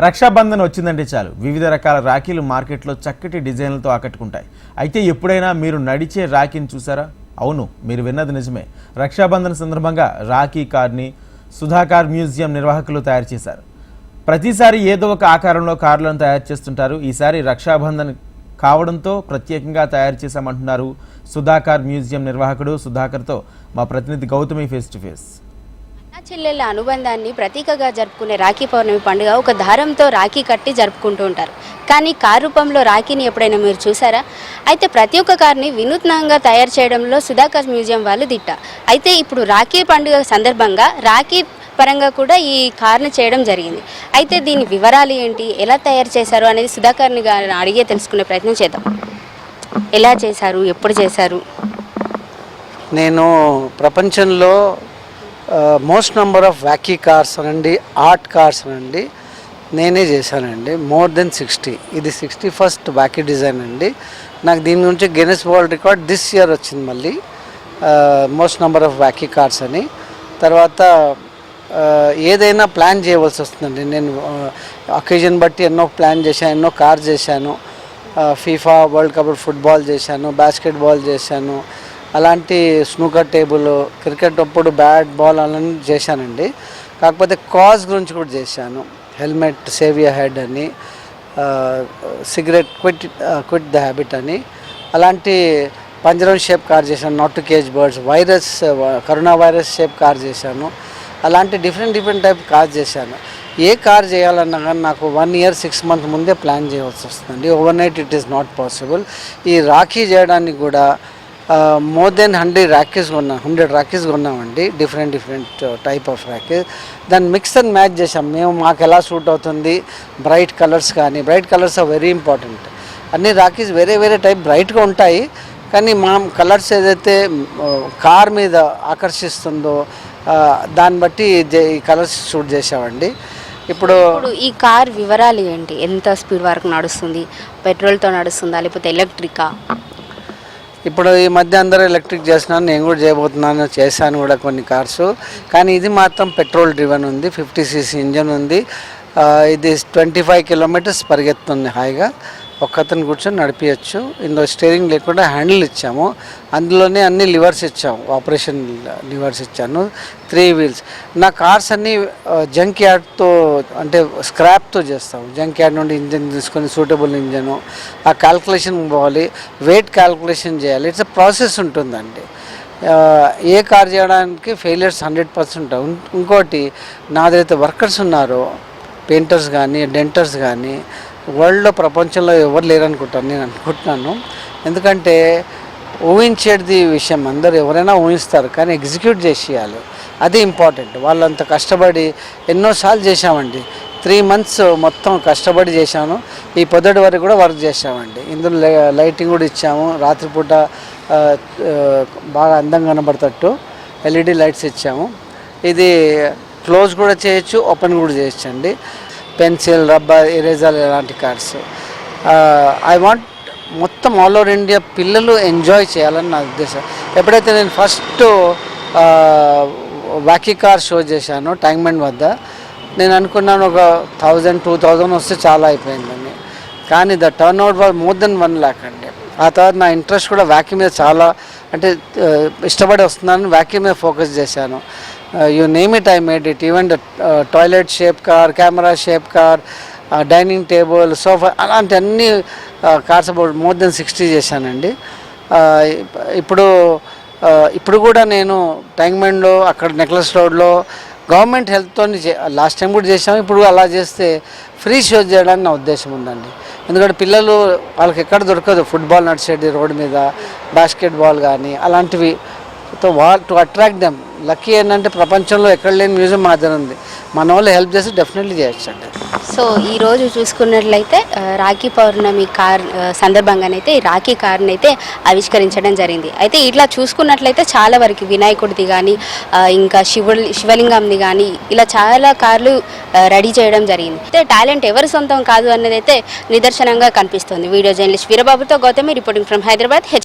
రక్షాబంధన్ వచ్చిందంటే చాలు. వివిధ రకాల రాఖీలు మార్కెట్లో చక్కటి డిజైన్లతో ఆకట్టుకుంటాయి. అయితే ఎప్పుడైనా మీరు నడిచే రాఖీని చూసారా? అవును మీరు విన్నది నిజమే. రక్షాబంధన్ సందర్భంగా రాఖీ కార్ని సుధాకార్ మ్యూజియం నిర్వాహకులు తయారు చేశారు. ప్రతిసారి ఏదో ఒక ఆకారంలో కార్లను తయారు చేస్తుంటారు. ఈసారి రక్షాబంధన్ కావడంతో ప్రత్యేకంగా తయారు చేశామంటున్నారు సుధాకర్ మ్యూజియం నిర్వాహకుడు సుధాకర్తో మా ప్రతినిధి గౌతమి ఫేస్ టు ఫేస్ చెల్లెళ్ళ అనుబంధాన్ని ప్రతీకగా జరుపుకునే రాఖీ పౌర్ణమి పండుగ ఒక దారంతో రాఖీ కట్టి జరుపుకుంటూ ఉంటారు. కానీ కార్ రూపంలో రాఖీని ఎప్పుడైనా మీరు చూసారా? అయితే ప్రతి ఒక్క కార్ని వినూత్నంగా తయారు చేయడంలో సుధాకర్ మ్యూజియం వాళ్ళు దిట్ట. అయితే ఇప్పుడు రాఖీ పండుగ సందర్భంగా రాఖీ పరంగా కూడా ఈ కార్ని చేయడం జరిగింది. అయితే దీని వివరాలు ఏంటి? ఎలా తయారు చేశారు అనేది సుధాకర్ని గారిని అడిగే తెలుసుకునే ప్రయత్నం చేద్దాం. ఎలా చేశారు? ఎప్పుడు చేశారు? నేను ప్రపంచంలో most number of wacky cars అనండి ఆర్ట్ కార్స్ అనండి నేనే చేశానండి. More than sixty. ఇది సిక్స్టీ ఫస్ట్ వ్యాకీ డిజైన్ అండి. నాకు దీని గురించి Guinness world record this year వచ్చింది మళ్ళీ. Most number of wacky cars అని. తర్వాత ఏదైనా ప్లాన్ చేయవలసి వస్తుందండి. నేను అకేజన్ బట్టి ఎన్నో ప్లాన్ చేశాను ఎన్నో కార్స్ చేశాను. ఫీఫా వరల్డ్ కప్ ఫుట్బాల్ చేశాను బాస్కెట్బాల్ చేశాను. అలాంటి స్నూకర్ టేబుల్ క్రికెట్ అప్పుడు బ్యాట్ బాల్ అలాంటి చేశానండి. కాకపోతే కాజ్ గురించి కూడా చేశాను. హెల్మెట్ సేవ్ యర్ హెడ్ అని cigarette quit quit the habit అని. అలాంటి పంజరం షేప్ కార్ చేశాను. Not to cage birds virus corona virus shape car చేశాను. అలాంటి డిఫరెంట్ డిఫరెంట్ టైప్ కార్ చేశాను. ఏ కార్ చేయాలన్నా కానీ నాకు వన్ ఇయర్ సిక్స్ మంత్ ముందే ప్లాన్ చేయవలసి వస్తుందండి. Overnight it is not possible ఈ రాఖీ చేయడానికి కూడా మోర్ దెన్ హండ్రెడ్ ర్యాకెస్ కొన్నాం హండ్రెడ్ ర్యాకెస్ కొన్నామండి. డిఫరెంట్ డిఫరెంట్ టైప్ ఆఫ్ ర్యాకెస్ దాన్ని మిక్స్ అండ్ మ్యాచ్ చేసాం మేము మాకు ఎలా సూట్ అవుతుంది? బ్రైట్ కలర్స్ కానీ bright colours are very important అన్ని రాకీస్ వేరే వేరే టైప్ బ్రైట్గా ఉంటాయి. కానీ మనం కలర్స్ ఏదైతే కార్ మీద ఆకర్షిస్తుందో దాన్ని బట్టి ఈ కలర్స్ షూట్ చేసామండి ఇప్పుడు ఈ కార్ వివరాలు ఏంటి? ఎంత స్పీడ్ వరకు నడుస్తుంది? పెట్రోల్తో నడుస్తుందా? లేకపోతే ఎలక్ట్రికా ఇప్పుడు ఈ మధ్య అందరూ ఎలక్ట్రిక్ చేస్తున్నాను నేను కూడా చేయబోతున్నాను చేశాను కూడా కొన్ని కార్స్ కానీ ఇది మాత్రం పెట్రోల్ డ్రివెన్ ఉంది ఫిఫ్టీ సీసీ ఇంజన్ ఉంది. ఇది ట్వంటీ ఫైవ్ కిలోమీటర్స్ పరిగెత్తుంది హాయిగా. ఒక్కతను కూర్చొని నడిపించచ్చు ఇందులో స్టీరింగ్ లేకుండా హ్యాండిల్ ఇచ్చాము. అందులోనే అన్ని లివర్స్ ఇచ్చాము ఆపరేషన్ లివర్స్ ఇచ్చాను. Three wheels. నా కార్స్ అన్నీ జంక్ యార్డ్తో అంటే స్క్రాప్తో చేస్తాము. జంక్ యార్డ్ నుండి ఇంజన్ తీసుకొని సూటబుల్ ఇంజను. ఆ క్యాల్కులేషన్ పోవాలి. వెయిట్ క్యాల్కులేషన్ చేయాలి. ఇట్స్ ప్రాసెస్ ఉంటుందండి. ఏ కార్ చేయడానికి ఫెయిలియర్స్ హండ్రెడ్ పర్సెంట్ ఇంకోటి నాదైతే వర్కర్స్ ఉన్నారో. పెయింటర్స్ కానీ డెంటర్స్ కానీ వరల్డ్లో ప్రపంచంలో ఎవరు లేరనుకుంటాను నేను అనుకుంటున్నాను. ఎందుకంటే ఊహించేది విషయం అందరూ ఎవరైనా ఊహిస్తారు కానీ ఎగ్జిక్యూట్ చేసేయాలి. అది ఇంపార్టెంట్. వాళ్ళంత కష్టపడి ఎన్నోసార్లు చేశామండి. త్రీ మంత్స్ మొత్తం కష్టపడి చేశాను. ఈ పొద్దుటి వరకు కూడా వర్క్ చేశామండి. ఇందులో లైటింగ్ కూడా ఇచ్చాము. రాత్రిపూట బాగా అందంగా కనబడతట్టు ఎల్ఈడి లైట్స్ ఇచ్చాము. ఇది క్లోజ్ కూడా చేయొచ్చు ఓపెన్ కూడా చేయొచ్చు అండి పెన్సిల్ రబ్బర్ ఎరేజర్ ఇలాంటి కార్డ్స్ ఐ వాంట్ మొత్తం ఆల్ ఓవర్ ఇండియా పిల్లలు ఎంజాయ్ చేయాలని నా ఉద్దేశం. ఎప్పుడైతే నేను ఫస్ట్ వాకీ కార్ షో చేశాను ట్యాంక్మెంట్ వద్ద నేను అనుకున్నాను ఒక థౌజండ్ టూ థౌజండ్ వస్తే చాలా అయిపోయిందని. కానీ the turn out was more than one lakh అండి. ఆ తర్వాత నా ఇంట్రెస్ట్ కూడా వ్యాక్యూమ్ మీద చాలా అంటే ఇష్టపడి వస్తున్నాను వ్యాక్యూమ్ మీద ఫోకస్ చేశాను. You name it I made it even the toilet shape car camera shape car dining table sofa అలాంటి అన్ని cars about more than sixty చేశానండి. Uh, ఇప్పుడు uh, ఇప్పుడు కూడా నేను ట్యాంక్మెండ్లో అక్కడ నెక్లెస్ రోడ్లో గవర్నమెంట్ హెల్త్తో లాస్ట్ టైం కూడా చేసాము ఇప్పుడు అలా చేస్తే ఫ్రీ షో చేయడానికి నా ఉద్దేశం ఉందండి. ఎందుకంటే పిల్లలు వాళ్ళకి ఎక్కడ దొరకదు. ఫుట్బాల్ నడిచేది రోడ్డు మీద బాస్కెట్బాల్ కానీ అలాంటివి సో వాళ్ళు టు అట్రాక్ట్ దెమ్ లక్కీ ఏంటంటే ప్రపంచంలో ఎక్కడ లేని మ్యూజియం మా దగ్గర ఉంది. మన వాళ్ళు హెల్ప్ చేసి డెఫినెట్లీ చేయొచ్చు అండి సో ఈ రోజు చూసుకున్నట్లయితే రాఖీ పౌర్ణమి కార్ సందర్భంగానైతే ఈ రాఖీ కార్ని అయితే ఆవిష్కరించడం జరిగింది. అయితే ఇట్లా చూసుకున్నట్లయితే చాలా వరకు వినాయకుడిది కానీ ఇంకా శివ శివలింగంది కానీ ఇలా చాలా కార్లు రెడీ చేయడం జరిగింది. అయితే టాలెంట్ ఎవరి సొంతం కాదు అనేది అయితే నిదర్శనంగా కనిపిస్తుంది. Video journalist వీరబాబుతో Gautami reporting from Hyderabad H